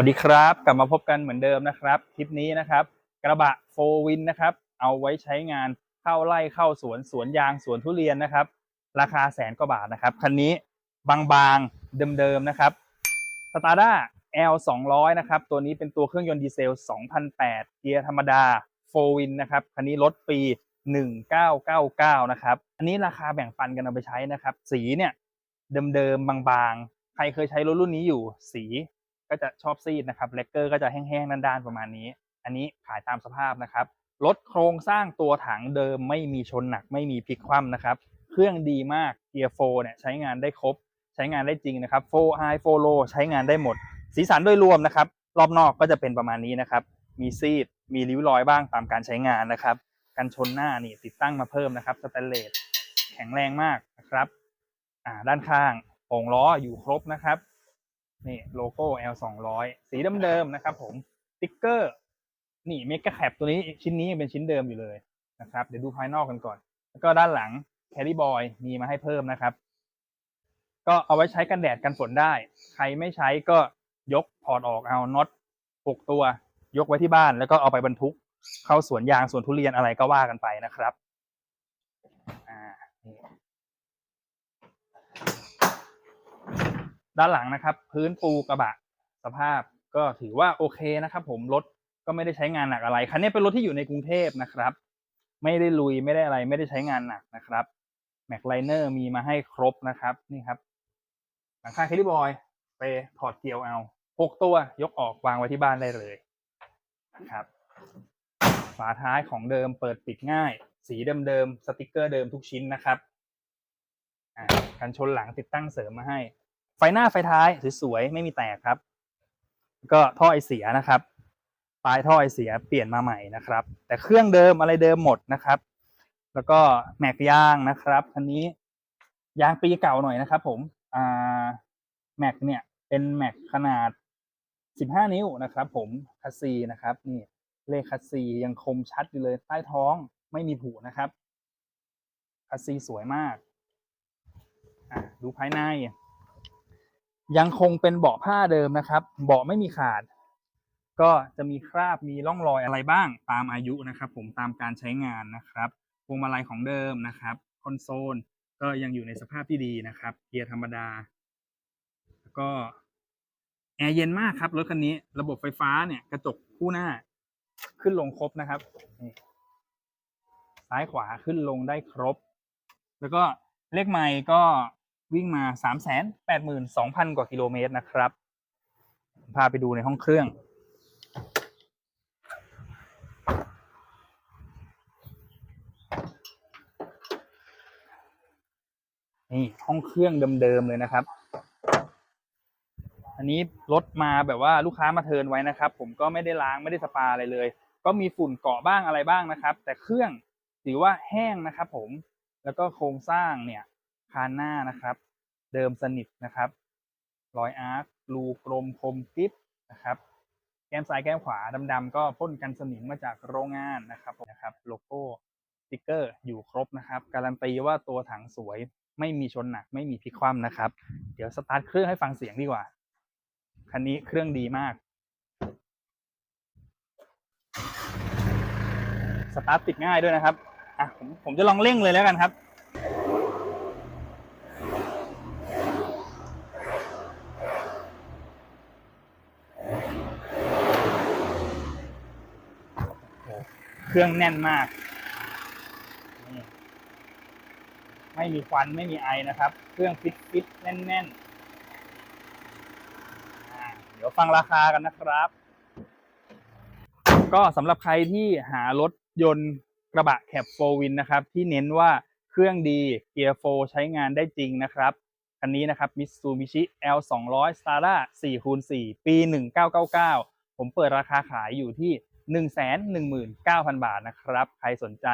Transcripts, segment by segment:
วัสดีครับ กลับมาพบกันเหมือนเดิมนะครับ คลิปนี้นะครับ กระบะโฟวินนะครับ เอาไว้ใช้งานเข้าไร่เข้าสวนสวนยางสวนทุเรียนนะครับ ราคาแสนกว่าบาทนะครับ คันนี้บางๆเดิมๆนะครับสตาร์ด้า L 200นะครับ ตัวนี้เป็นตัวเครื่องยนต์ดีเซล 2008 เกียร์ธรรมดาโฟวินนะครับ คันนี้รถปี 1999 นะครับ อันนี้ราคาแบ่งปันกันเอาไปใช้นะครับ สีเนี่ยเดิมๆบางๆ ใครเคยใช้รถรุ่นนี้อยู่ สี ก็จะชอบซีดนะครับเลกเกอร์ก็จะแห้งๆด้านๆประมาณนี้ อันนี้ขายตามสภาพนะครับรถโครงสร้างตัวถังเดิมไม่มีชนหนักไม่มีพลิกคว่ำนะครับ เครื่องดีมากเกียร์โฟเนี่ยใช้งานได้ครบ ใช้งานได้จริงนะครับโฟไฮโฟโลใช้งานได้หมด สีสันโดยรวมนะครับ รอบนอกก็จะเป็นประมาณนี้นะครับ มีซีดมีริ้วรอยบ้างตามการใช้งานนะครับกันชนหน้านี่ติดตั้งมาเพิ่มนะครับสแตนเลสแข็งแรงมากนะครับอ่าด้านข้างโป่งล้ออยู่ครบนะครับ นี่โลโก้ L 2 0 0สีเดิมๆนะครับ ผมติ๊กเกอร์ นี่เมกะแคปตัวนี้ชิ้นนี้ยังเป็นชิ้นเดิมอยู่เลยนะครับ เดี๋ยวดูภายนอกกันก่อน แล้วก็ด้านหลังแคริบอยมีมาให้เพิ่มนะครับ ก็เอาไว้ใช้กันแดดกันฝนได้ ใครไม่ใช้ก็ยกถอดออกเอาน็อตหกตัวยกไว้ที่บ้านแล้วก็เอาไปบรรทุก เข้าสวนยางสวนทุเรียนอะไรก็ว่ากันไปนะครับ อ่า ด้านหลังนะครับ พื้นปูกระบะสภาพก็ถือว่าโอเคนะครับ ผมรถก็ไม่ได้ใช้งานหนักอะไรคันนี้เป็นรถที่อยู่ในกรุงเทพนะครับ ไม่ได้ลุยไม่ได้อะไร ไม่ได้ใช้งานหนักนะครับแม็กไลเนอร์มีมาให้ครบนะครับนี่ครับหลังคาแคลิบอยไปถอดเกลียวเอาหกตัวยกออกวางไว้ที่บ้านได้เลยนะครับฝาท้ายของเดิมเปิดปิดง่าย สีเดิมๆสติกเกอร์เดิมทุกชิ้นนะครับอ่ากันชนหลังติดตั้งเสริมมาให้ ไฟหน้าไฟท้ายสวยๆไม่มีแตกครับ ก็ท่อไอเสียนะครับปลายท่อไอเสียเปลี่ยนมาใหม่นะครับ แต่เครื่องเดิมอะไรเดิมหมดนะครับ แล้วก็แม็กยางนะครับคันนี้ยางปีเก่าหน่อยนะครับ ผมอ่าแม็กเนี่ยเป็นแม็กขนาด 15 นิ้วนะครับ ผมคัสซีนะครับนี่เลขคัสซียังคมชัดอยู่เลยใต้ท้องไม่มีผุนะครับคัสซีสวยมาก ดูภายใน ยังคงเป็นเบาะผ้าเดิมนะครับ เบาะไม่มีขาด ก็จะมีคราบมีร่องรอยอะไรบ้าง ตามอายุนะครับ ผมตามการใช้งานนะครับพวงมาลัยของเดิมนะครับคอนโซลก็ยังอยู่ในสภาพที่ดีนะครับเกียร์ธรรมดา แล้วก็แอร์เย็นมากครับรถคันนี้ ระบบไฟฟ้าเนี่ยกระจกคู่หน้า ขึ้นลงครบนะครับนี่ซ้ายขวาขึ้นลงได้ครบ แล้วก็เลขไมล์ก็ วิ่งมาสามแสนแปดหมื่นสองพันกว่ากิโลเมตรนะครับ พาไปดูในห้องเครื่อง นี่ห้องเครื่องเดิมๆเลยนะครับ อันนี้รถมาแบบว่าลูกค้ามาเทินไว้นะครับ ผมก็ไม่ได้ล้างไม่ได้สปาอะไรเลย ก็มีฝุ่นเกาะบ้างอะไรบ้างนะครับ แต่เครื่องถือว่าแห้งนะครับผมแล้วก็โครงสร้างเนี่ย คานหน้านะครับ เดิมสนิทนะครับรอยอาร์ครูกลมคมกริบนะครับ แก้มซ้ายแก้มขวาดำๆก็พ่นกันสนิมมาจากโรงงานนะครับนะครับ โลโก้สติ๊กเกอร์อยู่ครบนะครับ การันตีว่าตัวถังสวยไม่มีชนหนักไม่มีพลิกคว่ำนะครับ เดี๋ยวสตาร์ทเครื่องให้ฟังเสียงดีกว่า คันนี้เครื่องดีมาก สตาร์ทติดง่ายด้วยนะครับ อะผมผมจะลองเร่งเลยแล้วกันครับ เครื่องแน่นมาก ไม่มีควันไม่มีไอนะครับ เครื่องฟิตฟิตแน่นแน่นๆเดี๋ยวฟังราคากันนะครับ ก็สำหรับใครที่หารถยนต์กระบะแคปโฟวินนะครับ ที่เน้นว่าเครื่องดีเกียร์โฟใช้งานได้จริงนะครับคันนี้นะครับ Mitsubishi L 2 0 0 Stara 4คูณ4ปี 1999 ผมเปิดราคาขายอยู่ที่ 119,000 บาทนะครับ ใครสนใจ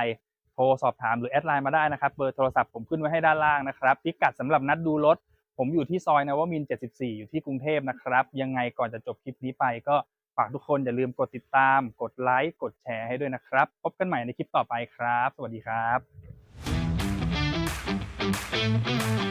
โทรสอบถามหรือแอดไลน์มาได้นะครับ เบอร์โทรศัพท์ผมขึ้นไว้ให้ด้านล่างนะครับพิกัดสำหรับนัดดูรถ ผมอยู่ที่ซอยนวมิน 74 อยู่ที่กรุงเทพนะครับ ยังไงก่อนจะจบคลิปนี้ไปก็ฝากทุกคนอย่าลืมกดติดตาม กดไลค์ กดแชร์ให้ด้วยนะครับ พบกันใหม่ในคลิปต่อไปครับ สวัสดีครับ